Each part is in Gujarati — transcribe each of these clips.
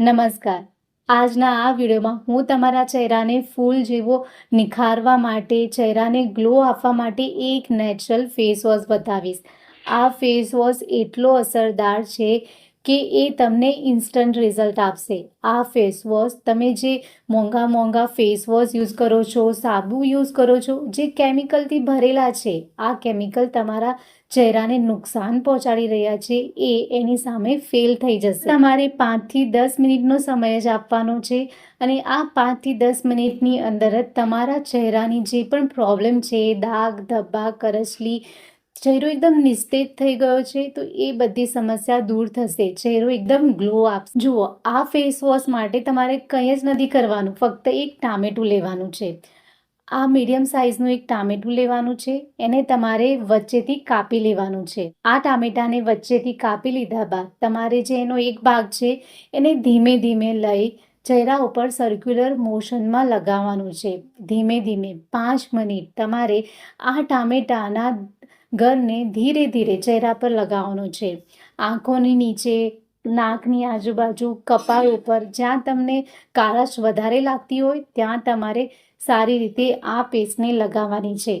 નમસ્કાર. આજના આ વિડીયોમાં હું તમારા ચહેરાને ફૂલ જેવો નિખારવા માટે, ચહેરાને ગ્લો આપવા માટે એક નેચરલ ફેસ વોશ બતાવીશ. આ ફેસ વોશ એટલો અસરદાર છે કે એ તમને ઇન્સ્ટન્ટ રિઝલ્ટ આપશે. આ ફેસ વોશ તમે જે મોંઘા મોંઘા ફેસ વોશ યુઝ કરો છો, સાબુ યુઝ કરો છો, જે કેમિકલથી ભરેલા છે, આ કેમિકલ તમારા ચહેરાને નુકસાન પહોંચાડી રહ્યા છે, એ એની સામે ફેલ થઈ જશે. તમારે પાંચથી દસ મિનિટનો સમય જ આપવાનો છે અને આ પાંચથી દસ મિનિટની અંદર જ તમારા ચહેરાની જે પણ પ્રોબ્લેમ છે, દાગ, ધબ્બા, કરચલી ચહેરો એકદમ નિસ્તેજ થઈ ગયો છે, તો એ બધી સમસ્યા દૂર થશે. ચહેરો એકદમ ગ્લો આપશે જુઓ, આ ફેસ વોશ માટે તમારે કંઈ જ નથી કરવાનું, ફક્ત એક ટામેટું લેવાનું છે. આ મીડિયમ સાઇઝનું એક ટામેટું લેવાનું છે, એને તમારે વચ્ચેથી કાપી લેવાનું છે. આ ટામેટાને વચ્ચેથી કાપી લીધા બાદ તમારે જે એનો એક ભાગ છે, એને ધીમે ધીમે લઈ ચહેરા ઉપર સર્ક્યુલર મોશનમાં લગાવવાનું છે. ધીમે ધીમે પાંચ મિનિટ તમારે આ ટામેટાના ઘરને ધીરે ધીરે ચહેરા પર લગાવવાનું છે. આંખોની નીચે, નાકની આજુબાજુ, કપાળ ઉપર જ્યાં તમને કારશ વધારે લાગતી હોય, ત્યાં તમારે સારી રીતે આ પેસ્ટને લગાવવાની છે.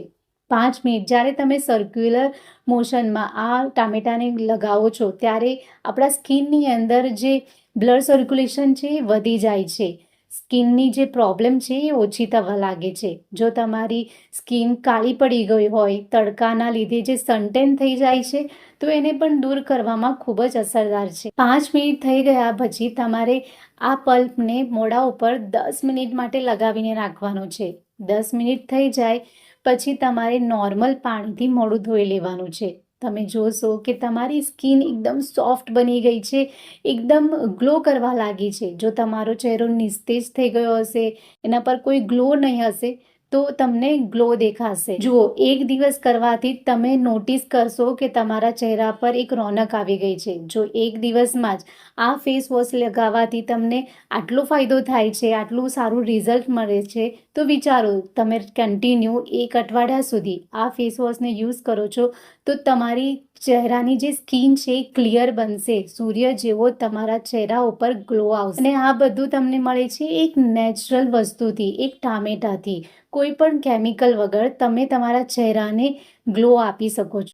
પાંચ મિનિટ, જ્યારે તમે સર્ક્યુલર મોશનમાં આ ટામેટાને લગાવો છો, ત્યારે આપણા સ્કિનની અંદર જે બ્લડ સર્ક્યુલેશન છે વધી જાય છે. સ્કિનની જે પ્રોબ્લેમ છે એ ઓછી થવા લાગે છે. જો તમારી સ્કિન કાળી પડી ગઈ હોય, તડકાના લીધે જે સનટેન થઈ જાય છે, તો એને પણ દૂર કરવામાં ખૂબ જ અસરદાર છે. પાંચ મિનિટ થઈ ગયા પછી તમારે આ પલ્પને મોઢા ઉપર દસ મિનિટ માટે લગાવીને રાખવાનો છે. દસ મિનિટ થઈ જાય પછી તમારે નોર્મલ પાણીથી મોઢું ધોઈ લેવાનું છે. તમે જોશો કે તમારી સ્કિન એકદમ સોફ્ટ બની ગઈ છે, એકદમ ગ્લો કરવા લાગી છે. જો તમારો ચહેરો નિસ્તેજ થઈ ગયો હશે, એના પર કોઈ ગ્લો નહીં હશે તો તમને ગ્લો દેખાશે. જુઓ, એક દિવસ કરવાથી તમે નોટિસ કરશો કે તમારા ચહેરા પર એક રોનક આવી ગઈ છે. જો એક દિવસમાં જ આ ફેસ વોશ લગાવવાથી તમને આટલો ફાયદો થાય છે, આટલું સારું રિઝલ્ટ મળે છે, તો વિચારો, તમે કન્ટિન્યુ એક અઠવાડિયા સુધી આ ફેસ વોશને યુઝ કરો છો, તો તમારી ચહેરાની જે સ્કિન છે એ ક્લિયર બનશે. સૂર્ય જેવો તમારા ચહેરા ઉપર ગ્લો આવશે. અને આ બધું તમને મળે છે એક નેચરલ વસ્તુથી, એક ટામેટાથી. કોઈ પણ કેમિકલ વગર તમે તમારા ચહેરાને ગ્લો આપી શકો છો.